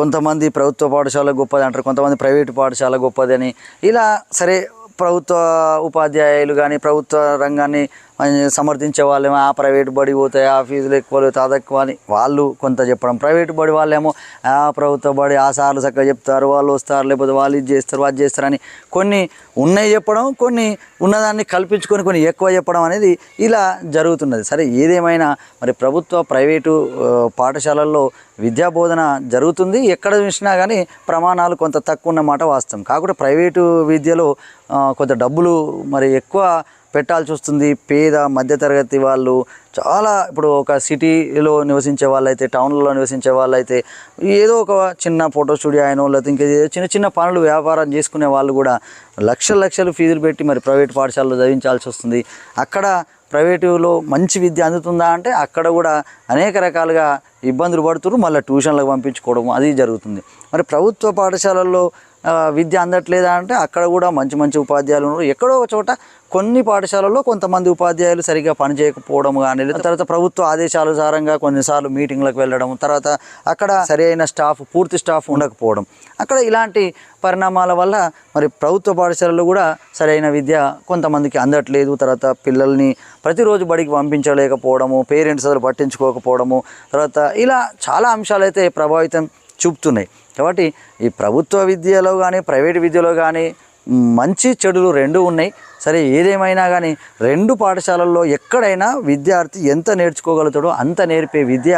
కొంతమంది ప్రభుత్వ పాఠశాల గొప్పది అంటారు కొంతమంది ప్రైవేటు పాఠశాల గొప్పది అని. ఇలా సరే ప్రభుత్వ ఉపాధ్యాయులు కానీ ప్రభుత్వ రంగాన్ని సమర్థించే వాళ్ళేమో ఆ ప్రైవేట్ బడి పోతాయి ఆ ఫీజులు ఎక్కువ లేకపోతే అది ఎక్కువ అని వాళ్ళు కొంత చెప్పడం. ప్రైవేట్ బడి వాళ్ళేమో ఆ ప్రభుత్వ బడి ఆ సార్లు చక్కగా చెప్తారు వాళ్ళు వస్తారు లేకపోతే వాళ్ళు ఇది చేస్తారు అది చేస్తారని కొన్ని ఉన్నాయి చెప్పడం కొన్ని ఉన్నదాన్ని కల్పించుకొని కొన్ని ఎక్కువ చెప్పడం అనేది ఇలా జరుగుతున్నది. సరే ఏదేమైనా మరి ప్రభుత్వ ప్రైవేటు పాఠశాలల్లో విద్యా బోధన జరుగుతుంది ఎక్కడ చూసినా కానీ ప్రమాణాలు కొంత తక్కువ ఉన్నమాట వాస్తవం. కాకుండా ప్రైవేటు విద్యలో కొంత డబ్బులు మరి ఎక్కువ పెట్టాల్సి వస్తుంది. పేద మధ్యతరగతి వాళ్ళు చాలా ఇప్పుడు ఒక సిటీలో నివసించే వాళ్ళైతే టౌన్లలో నివసించే వాళ్ళైతే ఏదో ఒక చిన్న ఫోటో స్టూడియో అయినో లేకపోతే ఇంకా ఏదో చిన్న చిన్న పనులు వ్యాపారం చేసుకునే వాళ్ళు కూడా లక్షల లక్షలు ఫీజులు పెట్టి మరి ప్రైవేట్ పాఠశాలలో చదివించాల్సి వస్తుంది. అక్కడ ప్రైవేటులో మంచి విద్య అందుతుందా అంటే అక్కడ కూడా అనేక రకాలుగా ఇబ్బందులు పడుతున్నారు మళ్ళీ ట్యూషన్లకు పంపించుకోవడం అది జరుగుతుంది. మరి ప్రభుత్వ పాఠశాలల్లో విద్య అందట్లేదా అంటే అక్కడ కూడా మంచి మంచి ఉపాధ్యాయులు ఉన్నారు. ఎక్కడో ఒక చోట కొన్ని పాఠశాలల్లో కొంతమంది ఉపాధ్యాయులు సరిగ్గా పనిచేయకపోవడం కానీ లేదా తర్వాత ప్రభుత్వ ఆదేశానుసారంగా కొన్నిసార్లు మీటింగ్లకు వెళ్ళడం తర్వాత అక్కడ సరైన స్టాఫ్ పూర్తి స్టాఫ్ ఉండకపోవడం. అక్కడ ఇలాంటి పరిణామాల వల్ల మరి ప్రభుత్వ పాఠశాలలో కూడా సరైన విద్య కొంతమందికి అందట్లేదు. తర్వాత పిల్లల్ని ప్రతిరోజు బడికి పంపించలేకపోవడము పేరెంట్స్ అసలు పట్టించుకోకపోవడము తర్వాత ఇలా చాలా అంశాలు అయితే ప్రభావితం చూపుతున్నాయి. కాబట్టి ఈ ప్రభుత్వ విద్యలో కానీ ప్రైవేట్ విద్యలో కానీ మంచి చెడులు రెండు ఉన్నాయి. సరే ఏదేమైనా కానీ రెండు పాఠశాలల్లో ఎక్కడైనా విద్యార్థి ఎంత నేర్చుకోగలుగుతాడో అంత నేర్పే విద్య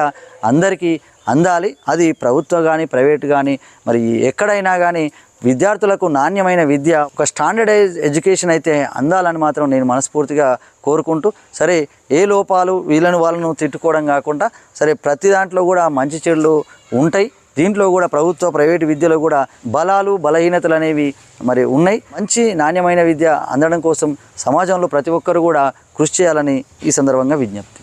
అందరికీ అందాలి. అది ప్రభుత్వ కానీ ప్రైవేట్ కానీ మరి ఎక్కడైనా కానీ విద్యార్థులకు నాణ్యమైన విద్య ఒక స్టాండర్డైజ్ ఎడ్యుకేషన్ అయితే అందాలని మాత్రం నేను మనస్ఫూర్తిగా కోరుకుంటూ సరే ఏ లోపాలు వీళ్ళని వాళ్ళను తిట్టుకోవడం కాకుండా సరే ప్రతి దాంట్లో కూడా మంచి చెడులు ఉంటాయి. దీంట్లో కూడా ప్రభుత్వ ప్రైవేటు విద్యలో కూడా బలాలు బలహీనతలు అనేవి మరి ఉన్నాయి. మంచి నాణ్యమైన విద్య అందడం కోసం సమాజంలో ప్రతి ఒక్కరు కూడా కృషి చేయాలని ఈ సందర్భంగా విజ్ఞప్తి.